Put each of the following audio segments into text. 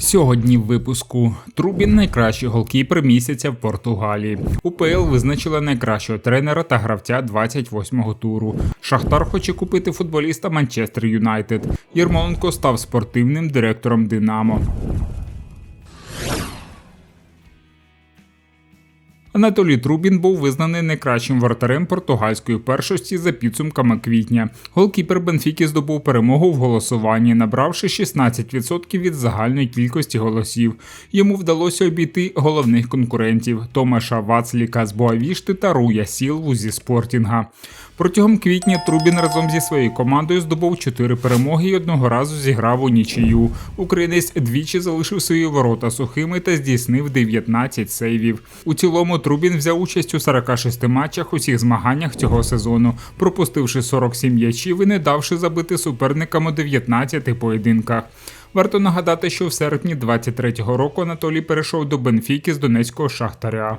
Сьогодні в випуску Трубін найкращий голкіпер місяця в Португалії. УПЛ визначила найкращого тренера та гравця 28-го туру. Шахтар хоче купити футболіста Манчестер Юнайтед. Єрмоленко став спортивним директором Динамо. Анатолій Трубін був визнаний найкращим вратарем португальської першості за підсумками квітня. Голкіпер Бенфіки здобув перемогу в голосуванні, набравши 16% від загальної кількості голосів. Йому вдалося обійти головних конкурентів Томаша Вацліка з Боавішти та Руя Сілву зі Спортінга. Протягом квітня Трубін разом зі своєю командою здобув 4 перемоги і одного разу зіграв у нічию. Українець двічі залишив свої ворота сухими та здійснив 19 сейвів. У цілому Трубін взяв участь у 46 матчах у всіх змаганнях цього сезону, пропустивши 47 м'ячів і не давши забити суперникам у 19 поєдинках. Варто нагадати, що в серпні 23-го року Анатолій перейшов до Бенфіки з Донецького шахтаря.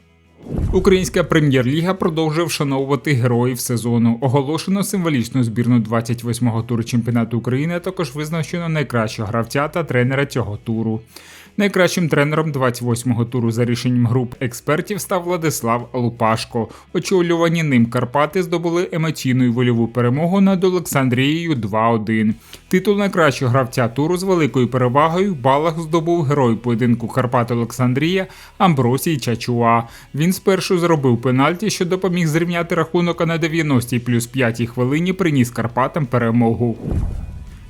Українська прем'єр-ліга продовжує вшановувати героїв сезону. Оголошено символічну збірну 28-го туру чемпіонату України. Також визначено найкращого гравця та тренера цього туру. Найкращим тренером 28-го туру за рішенням груп експертів став Владислав Лупашко. Очолювані ним Карпати здобули емоційну і вольову перемогу над Олександрією 2-1. Титул найкращого гравця туру з великою перевагою в балах здобув герой поєдинку Карпат Олександрія Амбросій Чачуа. Він спершу зробив пенальті, що допоміг зрівняти рахунок а на 90-й плюс 5 хвилині приніс Карпатам перемогу.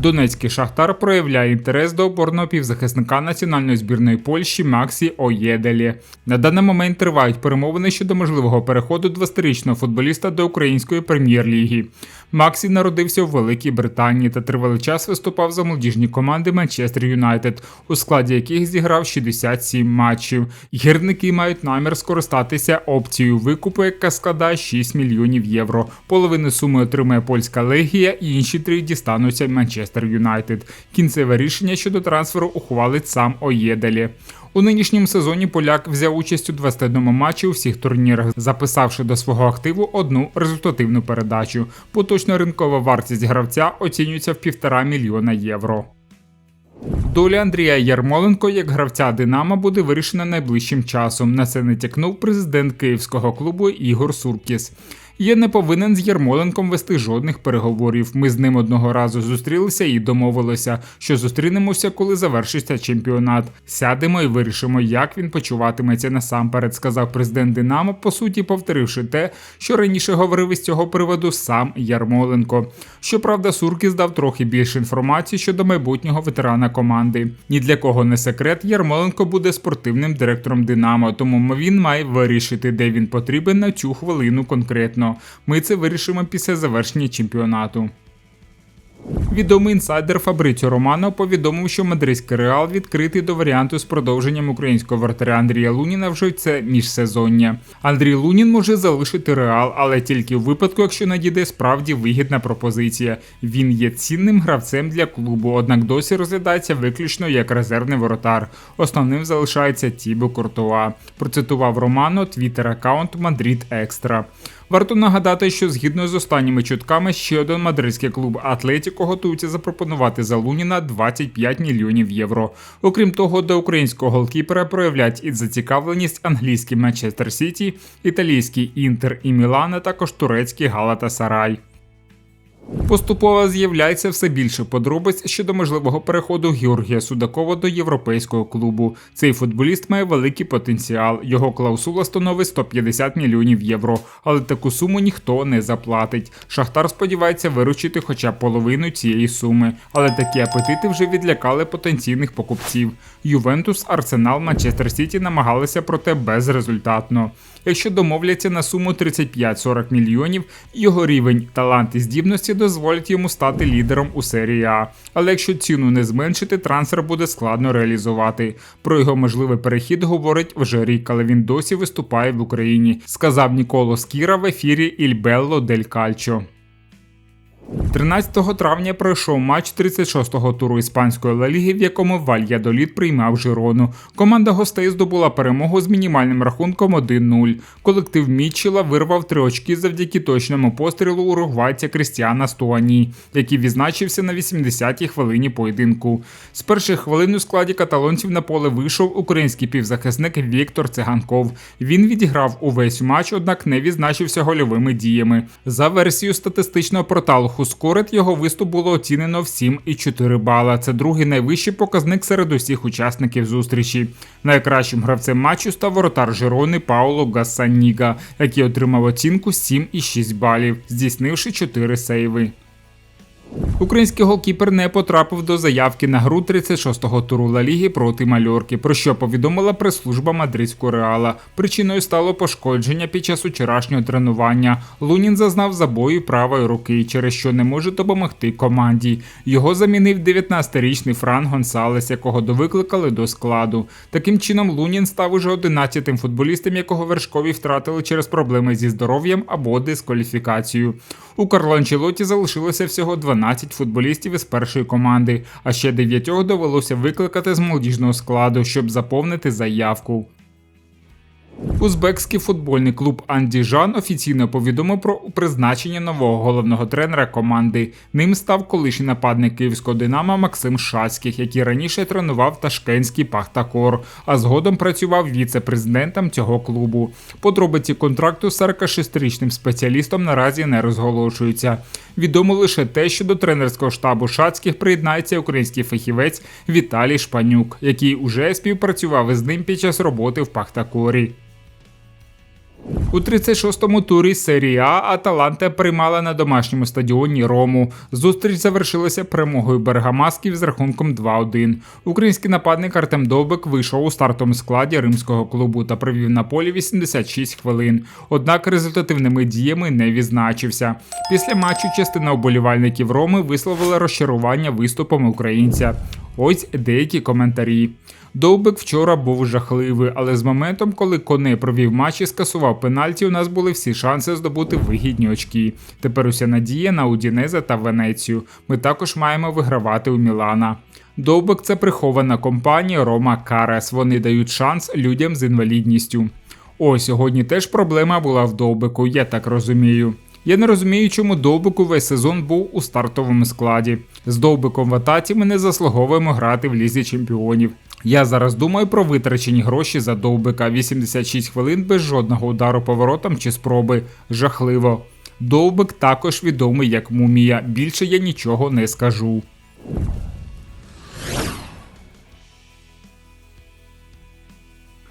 Донецький шахтар проявляє інтерес до опорного півзахисника національної збірної Польщі Максі Оєделі. На даний момент тривають перемовини щодо можливого переходу 20-річного футболіста до української прем'єр-ліги. Максі народився у Великій Британії та тривалий час виступав за молодіжні команди Манчестер Юнайтед, у складі яких зіграв 67 матчів. Гірники мають намір скористатися опцією викупу, яка складає 6 мільйонів євро. Половину суми отримає польська легія, і інші три дістануться Манчестер Юнайтед. Кінцеве рішення щодо трансферу ухвалить сам Оєделі. У нинішньому сезоні поляк взяв участь у 21 матчі у всіх турнірах, записавши до свого активу одну результативну передачу. Поточна ринкова вартість гравця оцінюється в півтора мільйона євро. Доля Андрія Ярмоленко як гравця Динамо буде вирішена найближчим часом. На це натякнув президент київського клубу Ігор Суркіс. Я не повинен з Ярмоленком вести жодних переговорів. Ми з ним одного разу зустрілися і домовилися, що зустрінемося, коли завершиться чемпіонат. Сядемо і вирішимо, як він почуватиметься насамперед, сказав президент Динамо, по суті, повторивши те, що раніше говорив із цього приводу сам Ярмоленко. Щоправда, Суркіс дав трохи більше інформації щодо майбутнього ветерана команди. Ні для кого не секрет, Ярмоленко буде спортивним директором Динамо, тому він має вирішити, де він потрібен на цю хвилину конкретно. Ми це вирішимо після завершення чемпіонату. Відомий інсайдер Фабриціо Романо повідомив, що мадридський реал відкритий до варіанту з продовженням українського вратаря Андрія Луніна вже це міжсезоння. Андрій Лунін може залишити реал, але тільки у випадку, якщо надійде справді вигідна пропозиція. Він є цінним гравцем для клубу, однак досі розглядається виключно як резервний воротар. Основним залишається Тібо Куртуа. Процитував Романо твіттер аккаунт Мадрид Екстра. Варто нагадати, що згідно з останніми чутками ще один мадридський клуб Атлетіко готується запропонувати за Луніна 25 мільйонів євро. Окрім того, до українського голкіпера проявлять і зацікавленість англійський Манчестер Сіті, італійський Інтер і Мілан, а також турецький Галата Сарай. Поступово з'являється все більше подробиць щодо можливого переходу Георгія Судакова до європейського клубу. Цей футболіст має великий потенціал. Його клаусула становить 150 мільйонів євро, але таку суму ніхто не заплатить. Шахтар сподівається виручити хоча б половину цієї суми, але такі апетити вже відлякали потенційних покупців. Ювентус, Арсенал, Манчестер Сіті намагалися проте безрезультатно. Якщо домовляться на суму 35-40 мільйонів, його рівень, талант і здібності дозволять йому стати лідером у серії А. Але якщо ціну не зменшити, трансфер буде складно реалізувати. Про його можливий перехід говорить вже рік, але він досі виступає в Україні, сказав Ніколо Скіра в ефірі Ільбелло Дель Кальчо. 13 травня пройшов матч 36-го туру іспанської Ла Ліги, в якому Вальядоліт приймав Жирону. Команда гостей здобула перемогу з мінімальним рахунком 1-0. Колектив Мітчела вирвав три очки завдяки точному пострілу уругвайця Крістіана Стуані, який відзначився на 80-й хвилині поєдинку. З перших хвилин у складі каталонців на поле вийшов український півзахисник Віктор Циганков. Він відіграв увесь матч, однак не відзначився гольовими діями. За версією статистичного порталу Хускорет його виступ було оцінено в 7,4 бала. Це другий найвищий показник серед усіх учасників зустрічі. Найкращим гравцем матчу став воротар Жерони Пауло Гассаніга, який отримав оцінку 7,6 балів, здійснивши 4 сейви. Український голкіпер не потрапив до заявки на гру 36-го туру Ла Ліги проти Мальорки, про що повідомила прес-служба мадридського реала. Причиною стало пошкодження під час вчорашнього тренування. Лунін зазнав забою правої руки, через що не може допомогти команді. Його замінив 19-річний Фран Гонсалес, якого довикликали до складу. Таким чином, Лунін став уже 11-тим футболістом, якого вершкові втратили через проблеми зі здоров'ям або дискваліфікацію. У Карло Анчелоті залишилося всього 12 футболістів із першої команди, а ще дев'ятьох довелося викликати з молодіжного складу, щоб заповнити заявку. Узбекський футбольний клуб Андіжан офіційно повідомив про призначення нового головного тренера команди. Ним став колишній нападник київського динамо Максим Шацьких, який раніше тренував ташкентський Пахтакор, а згодом працював віце-президентом цього клубу. Подробиці контракту з 46-річним спеціалістом наразі не розголошуються. Відомо лише те, що до тренерського штабу Шацьких приєднається український фахівець Віталій Шпанюк, який уже співпрацював із ним під час роботи в Пахтакорі. У 36-му турі серії А Аталанта приймала на домашньому стадіоні Рому. Зустріч завершилася перемогою Бергамасків з рахунком 2-1. Український нападник Артем Довбик вийшов у стартовому складі римського клубу та провів на полі 86 хвилин. Однак результативними діями не відзначився. Після матчу частина оболівальників Роми висловила розчарування виступом українця. Ось деякі коментарі. Довбик вчора був жахливий, але з моментом, коли Коне провів матч і скасував пенальті, у нас були всі шанси здобути вигідні очки. Тепер уся надія на Удінеза та Венецію. Ми також маємо вигравати у Мілана. Довбик це прихована компанія Рома Карес. Вони дають шанс людям з інвалідністю. О, сьогодні теж проблема була в Довбику, я так розумію. Я не розумію, чому Довбику весь сезон був у стартовому складі. З Довбиком в атаці ми не заслуговуємо грати в лізі чемпіонів. Я зараз думаю про витрачені гроші за Довбика 86 хвилин без жодного удару поворотом чи спроби. Жахливо. Довбик також відомий як мумія. Більше я нічого не скажу.